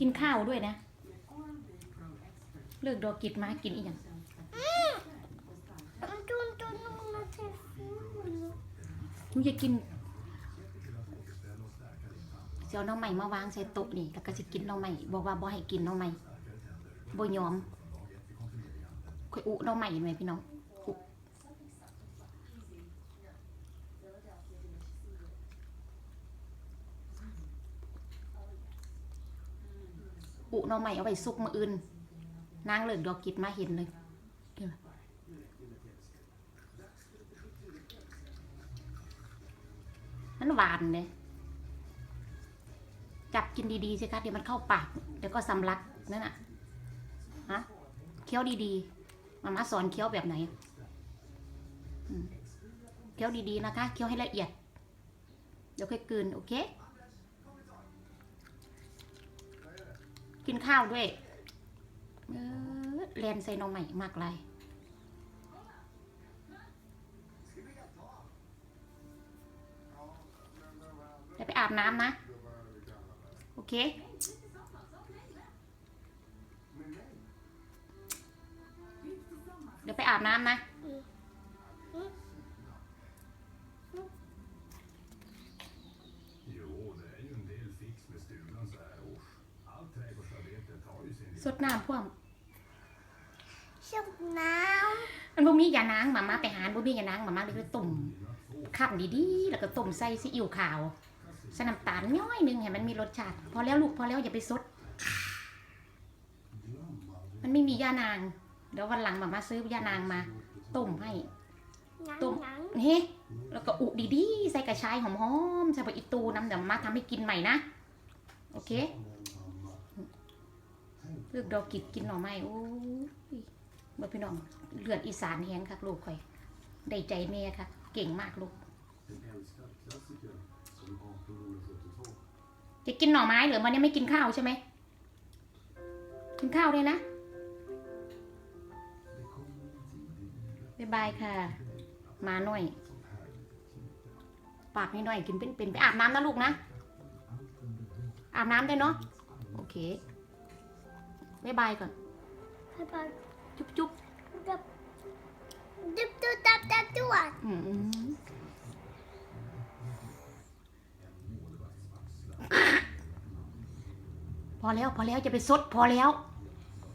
กินข้าวด้วยนะ เลิกดอกกิดมากินอีกอย่าง Man tror inte att någon har träffat หนูจะกินเสียวน้องใหม่มาวางใส่โต๊ะนี่แล้วก็จะกินน้องใหม่บอกว่าบ่ให้กินน้องใหม่บ่ยอมค่อยอุน้องใหม่ไหมพี่น้อง อุอุน้องใหม่เอาไว้ซุกมืออื่นนางเหลิกดอกกิดมาเห็นเลยมันหวานเลยจับกินดีๆสิคะเดี๋ยวมันเข้าปาก เดี๋ยวก็สำลักนั่นน่ะฮะเคี้ยวดีๆมาม่าสอนเคี้ยวแบบไหนเคี้ยวดีๆนะคะ เคี้ยวให้ละเอียด เดี๋ยวค่อยกลืน โอเค กินข้าวด้วย เออเรียนใส่นมใหม่มากเลยเดี๋ยวไปอาบน้ำนะ โอเคเดี๋ยวไปอาบน้ำนะ สดน้ำพ่วง Köpt namn. มันบ่มียานางหมามาไปหาบ่มียานางหมามาเลยไปต้มขับดีๆแล้วก็ต้มใส่ซีอิ๊วขาวใส่น้ำตาลน้อยหนึงให้มันมีรสชาติ พอแล้วลูกพอแล้วอย่าไปซด มันไม่มียานางเดี๋ยววันหลังหมามาซื้อยานางมาต้มให้ Nắng, Tụm. nắng. เฮ้แล้วก็อุดีๆใส่กระชายหอมๆใส่ใบอีตูน้ำเดี๋ยวมาทำให้กินใหม่นะ โอเค เลือกดอกกิดกินหน่อไม้โอ้ยเมื่อพี่น้องเลือดอีสานแห้งคักลูกข่อยได้ใจแม่ค่ะ เก่งมากลูก en älskad klassiker som kom från år 72. จะกินหน่อไม้เหรือวันนี้ไม่กินข้าวใช่ไหมกินข้าวเลยนะ Det kommer en tid i livet บ๊ายบายค่ะ มาหน่อย som här ปากนิดหน่อยกินเป็นเป็นไปอาบน้ำนะลูกนะอาบน้ำได้เนาะโอเค บ๊ายบายก่อน Pappa. จุ๊บจุ๊บ Dup, dup, dup, dup, dup, dup. อืมพอแล้วพอแล้วจะไปซดพอแล้ว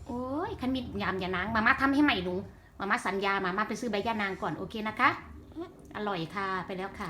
โอ้ยคันมียามอย่านางมาม่าทำให้ใหม่หนูมาม่าสัญญามาม่าไปซื้อใบยานางก่อนโอเคนะคะ อร่อยค่ะไปแล้วค่ะ